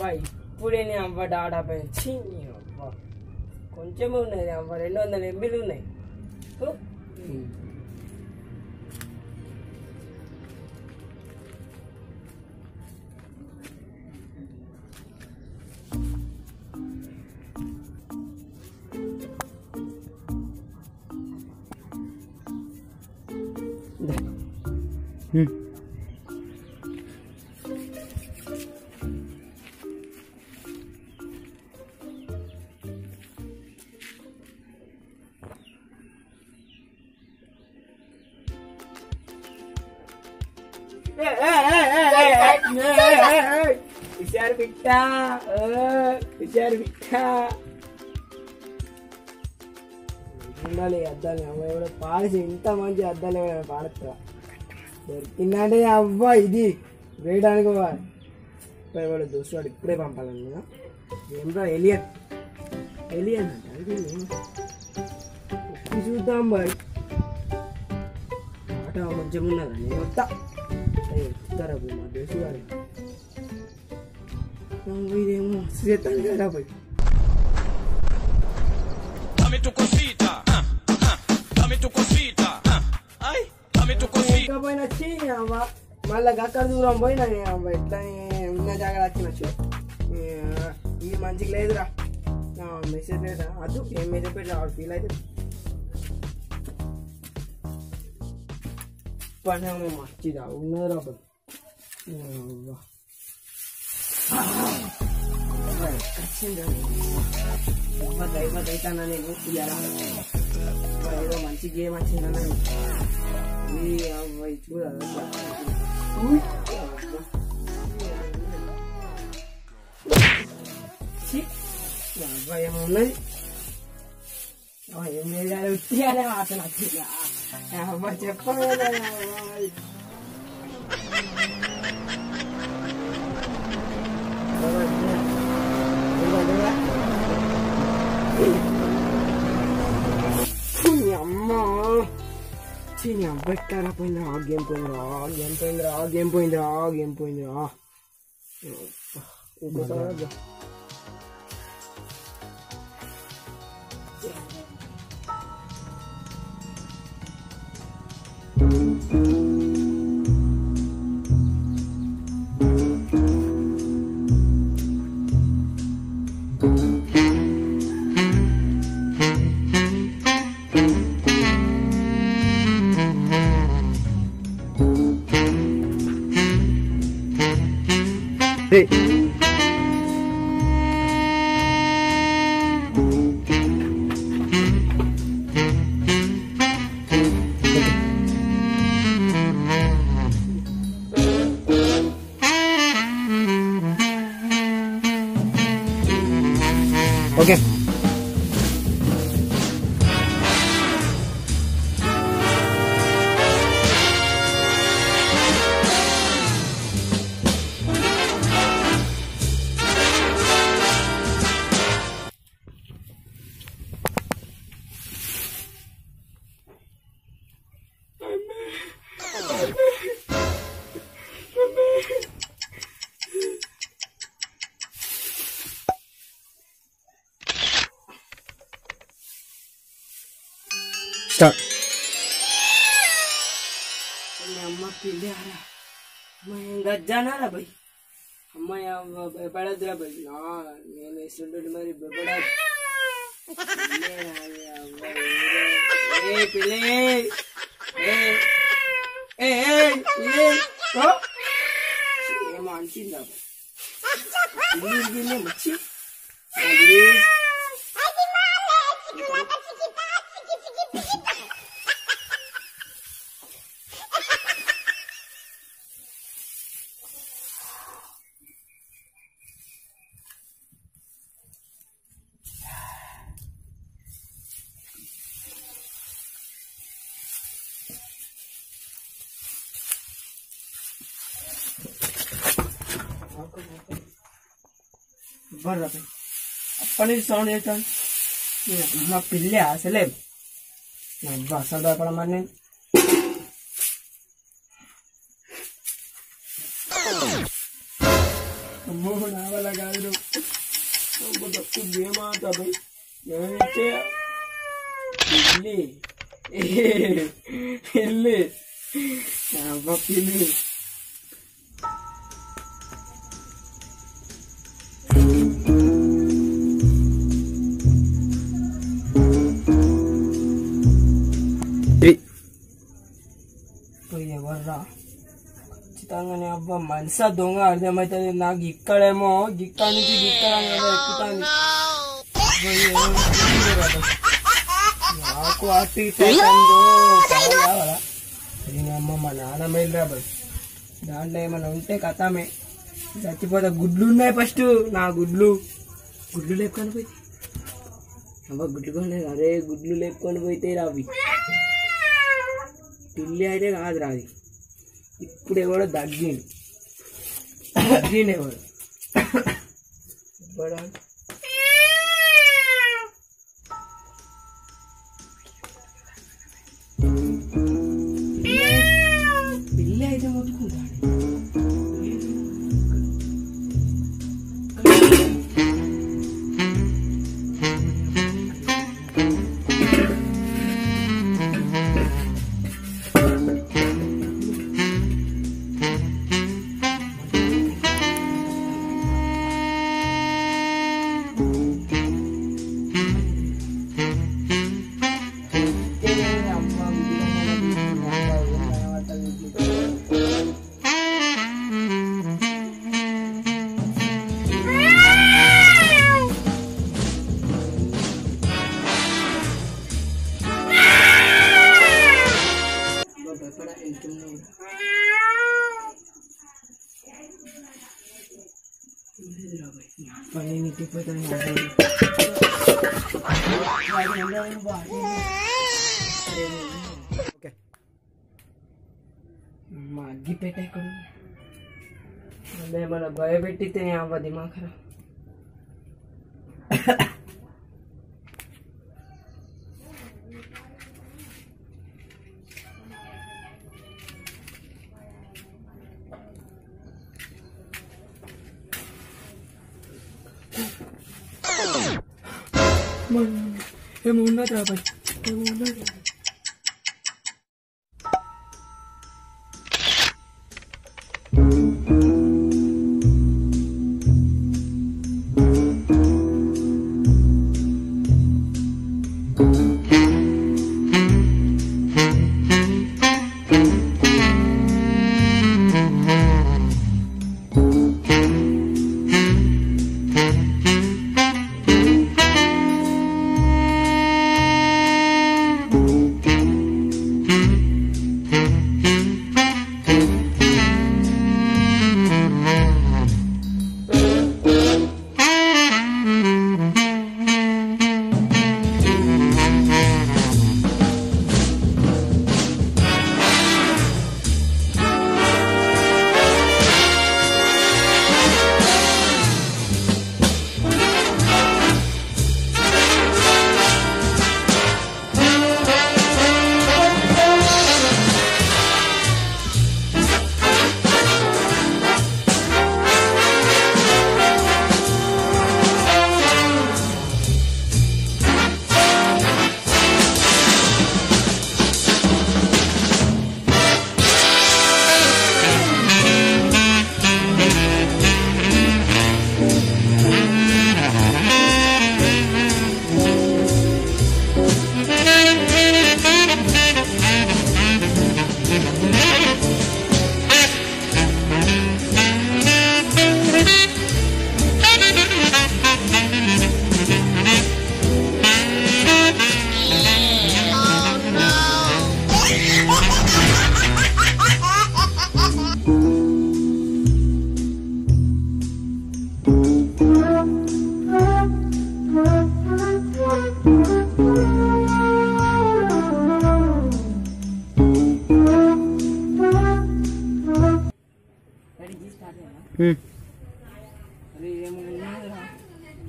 నీ అబ్బాయి ఇప్పుడే నీ అవ్వ డాటా పైన ఛీ, నీ అవ్వ కొంచెమే ఉన్నాయి నీ అవ్వ రెండు వందల ఎంబీలు ఉన్నాయి హుషారు బిట్ట హుషారు బిట్ట ఉండాలి అద్దాలు అమ్మ ఎవడో పాలిసి ఇంత మంచి అద్దాలు ఎవడో పాడుతురా దొరికిందంటే అవ్వ ఇది వేయడానికి ఎవడు దోస్తువాడు ఇప్పుడే పంపాలన్నా ఏంటో ఎలియన్ ఎలియన్ అంట ఇది నేను. ఒక్కి చూద్దాం బాయ్ ఆట మంచిగా ఉన్నదా నేను వస్తా వస్తారా పోయి మా దోస్తువాడు ఇదేమో చేస్తాను కదా పోయి Dame tu cosita, ah, ah, dame tu cosita, ah, ay, dame tu cosita. ఇంకా పోయిన వచ్చి అవ్వ మళ్ళీ అక్కడ దూరం పోయినా నీ అవ్వ ఎట్లా ఉన్న జాగ్రత్త వచ్చినచ్చు ఇది మంచిగా లేదురా మెసేజ్ లేదా అదు ఏం మెసేజ్ పెట్టి ఆవిడ ఫీల్ అయితే పని మంచిదా ఉన్నది Yallah. Baik, kacin dah. Badai, badai tanah ni. Ya lah. Baik, mancing dia mancing tanah ni. Iya, baik tu lah. Cik, ya, baik mana? Oh, ya, mela lu tiada macam nak tiada. Ya, macam apa lah? చీని అబ్బెట్టారా పోయిందిరా ఆ game పోయిందిరా ఆ game పోయిందిరా ఆ game పోయిందిరా ఆ game పోయిందిరా ఇంకోసారి ಹಿಂಗೆ ಜನ ಅಲ್ಲ ಬೈ ಅಮ್ಮ ಯಾವ ಬೆಳೆದ್ರ ಬೈ ನಾ ಏನು ಎಷ್ಟು ದುಡ್ಡು ಮಾರಿ ಬರ್ರ ಪನ್ನೀರ್ ಸೌಂಡ್ ಹೇಳ್ತಾನ ನಮ್ಮ ಪಿಲ್ಲೆ ಆಸಲೆ ಒಬ್ಬ ಅಸಲ್ ಬಾಯ್ಕೊಳ ಮೊನ್ನೆ ಅಮ್ಮೋ ನಾವಲ್ಲಾಗಾದ್ರು ಒಬ್ಬ ತಪ್ಪು ಬೇಮ ಆತ ಬೈ ನನಗೆ ಇಲ್ಲಿ ಇಲ್ಲಿ ಒಬ್ಬ ಪಿಲ್ಲಿ అబ్బా మనసా దొంగ అర్థమవుతుంది నాకు ఇక్కడేమో గిక్కడ నుంచి గిక్కడ ఎక్కుతాను నాకు అతి ఇటు అయిపోయిందో, కావాలా? అమ్మ మా నాన్న వెళ్ళరా దాంట్లో ఏమైనా ఉంటే కథమే. చచ్చిపోతా గుడ్లు ఉన్నాయి ఫస్ట్. నా గుడ్లు. గుడ్లు లేపుకొని పోయి. అమ్మ గుడ్లు కొనలేదు అదే గుడ్లు లేపుకొని పోయితే రావి. పిల్లి అయితే కాదు రాది ఇప్పుడు ఎవడో దగ్గిండు దగ్గిండు ఎవడు ఎవడా? పిల్లి అయితే we're gonna have मैं मरा भाई बेटी ते यहाँ वादी माँ ये मुन्ना तेरा भाई। ये मुन्ना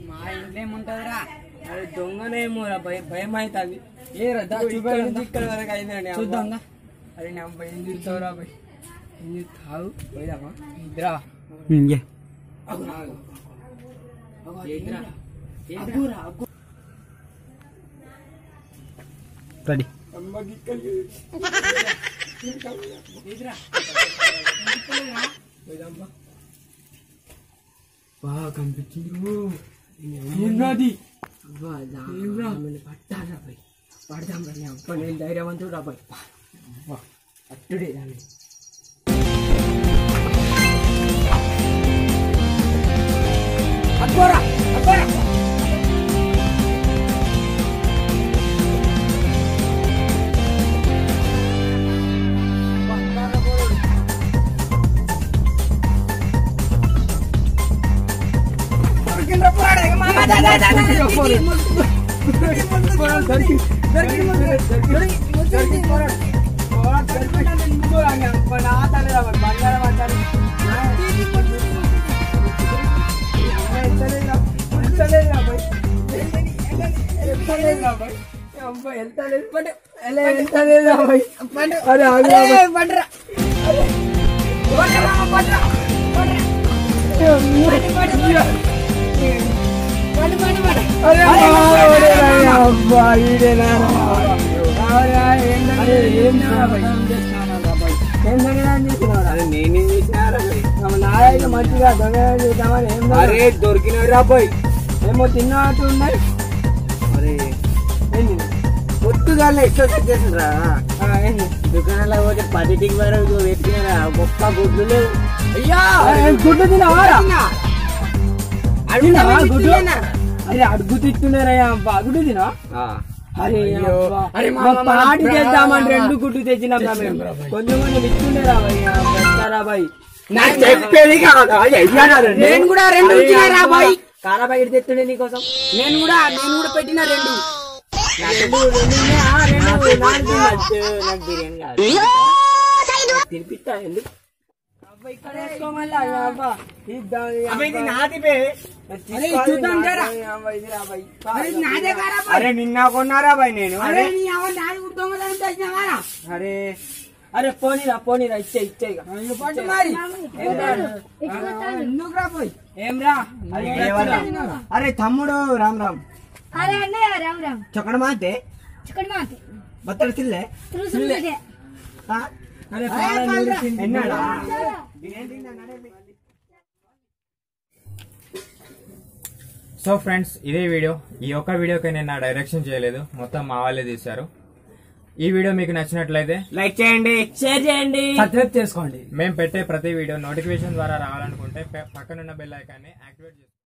మా ఇంట్లో ఏముంటదిరా అరే దొంగనేమో భయం అవుతుంది ఏ రద్దా ఇక్కడ నుంచి ఇక్కడ వరకు అయిందండి చూద్దాం అరే నా భయం చూస్తావురా భయ్? ఏం చూస్తావు? పోయిదామా? ఇద్దరా రెడీ. బాగా కనిపించింది ఏంటది పట్టారా పోయి పడదాం రా అప్ప నేను ధైర్యవంతుడు రా పోయి అట్టుడే దాన్ని అక్కోరా అక్కోరా பண்ற మంచిగా దొంగ అరే దొరికినాడు రా బాయ్. ఏమో తిన్నట్టు ఉన్నాయి. అరే ఏంది? పొద్దుగా ఎక్సర్సైజ్ చేసిండ్రా? ఆ, ఏంది? దుకాణంలో పోతే పది టిక్ వరకు వెతికినారా ఒక్క గుడ్లు లేవు. అయ్యా! గుడ్డు తిన్నావా? తిన్నావా గుడ్డు అరే అడుగు తిట్టున్నారయ్యా అబ్బా. గుడ్డు తినా? అరే. అరే పాటి మన చేద్దామని. రెండు గుడ్డు తెచ్చినాం కొంచెం కొంచెం ఇస్తుండేరా భయ్యా. పెడతారా భయ్. నాకు చెప్పేది కాదు? నేను కూడా రెండు ఇచ్చినారా భయ్? కారా ప్యాకెట్ తెస్తుండే నీకోసం? నేను కూడా నేను కూడా పెట్టిన రెండు. తినిపిస్తా ఎందుకు? అరే, నిన్న కొన్నారా బాయ్ నేను అరే అరే అరే పోనీరా పోనీరా ఇచ్చే ఇచ్చే మరి ఎందుకు రా పోయి ఏం రా అరే తమ్ముడు రామ్ రామ్ అరే అన్నయ్య రామ్ రామ్ చొక్కడ మాతే చిక్కడి మాతే బత్తలు తిల్లే సో ఫ్రెండ్స్ ఇదే వీడియో. ఈ ఒక్క వీడియోకి నేను నా డైరెక్షన్ చేయలేదు. మొత్తం మా వాళ్ళే తీశారు. ఈ వీడియో మీకు నచ్చినట్లయితే లైక్ చేయండి షేర్ చేయండి. సబ్స్క్రైబ్ చేసుకోండి. మేము పెట్టే ప్రతి వీడియో నోటిఫికేషన్ ద్వారా రావాలనుకుంటే పక్కనున్న బెల్ ఐకాన్ని యాక్టివేట్ చేసుకోండి.